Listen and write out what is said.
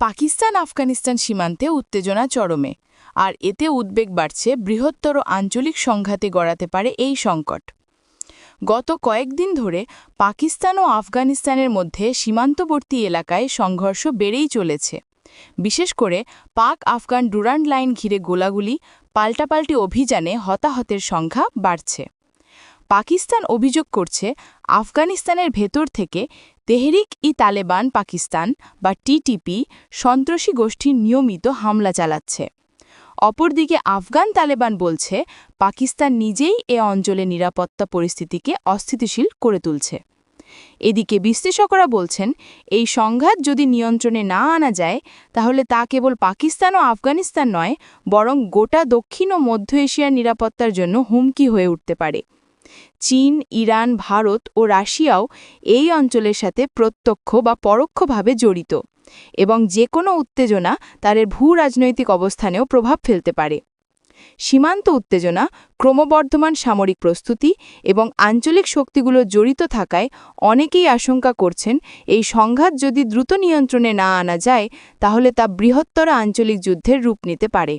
পাকিস্তান আফগানিস্তান সীমান্তে উত্তেজনা চরমে, আর এতে উদ্বেগ বাড়ছে বৃহত্তর আঞ্চলিক সংঘাতে গড়াতে পারে এই সংকট। গত কয়েকদিন ধরে পাকিস্তান ও আফগানিস্তানের মধ্যে সীমান্তবর্তী এলাকায় সংঘর্ষ বেড়েই চলেছে। বিশেষ করে পাক আফগান ডুরান্ড লাইন ঘিরে গোলাগুলি, পাল্টাপাল্টি অভিযানে হতাহতের সংখ্যা বাড়ছে। পাকিস্তান অভিযোগ করছে, আফগানিস্তানের ভেতর থেকে তেহরিক ই তালেবান পাকিস্তান বা টিটিপি সন্ত্রাসী গোষ্ঠীর নিয়মিত হামলা চালাচ্ছে। অপরদিকে আফগান তালেবান বলছে, পাকিস্তান নিজেই এ অঞ্চলে নিরাপত্তা পরিস্থিতিকে অস্থিতিশীল করে তুলছে। এদিকে বিশ্লেষকরা বলছেন, এই সংঘাত যদি নিয়ন্ত্রণে না আনা যায়, তাহলে তা কেবল পাকিস্তান ও আফগানিস্তান নয়, বরং গোটা দক্ষিণ ও মধ্য এশিয়ার নিরাপত্তার জন্য হুমকি হয়ে উঠতে পারে। চীন, ইরান, ভারত ও রাশিয়াও এই অঞ্চলের সাথে প্রত্যক্ষ বা পরোক্ষভাবে জড়িত এবং যে কোনো উত্তেজনা তাদের ভূ রাজনৈতিক অবস্থানেও প্রভাব ফেলতে পারে। সীমান্ত উত্তেজনা, ক্রমবর্ধমান সামরিক প্রস্তুতি এবং আঞ্চলিক শক্তিগুলো জড়িত থাকায় অনেকেই আশঙ্কা করছেন এই সংঘাত যদি দ্রুত নিয়ন্ত্রণে না আনা যায়, তাহলে তা বৃহত্তর আঞ্চলিক যুদ্ধের রূপ নিতে পারে।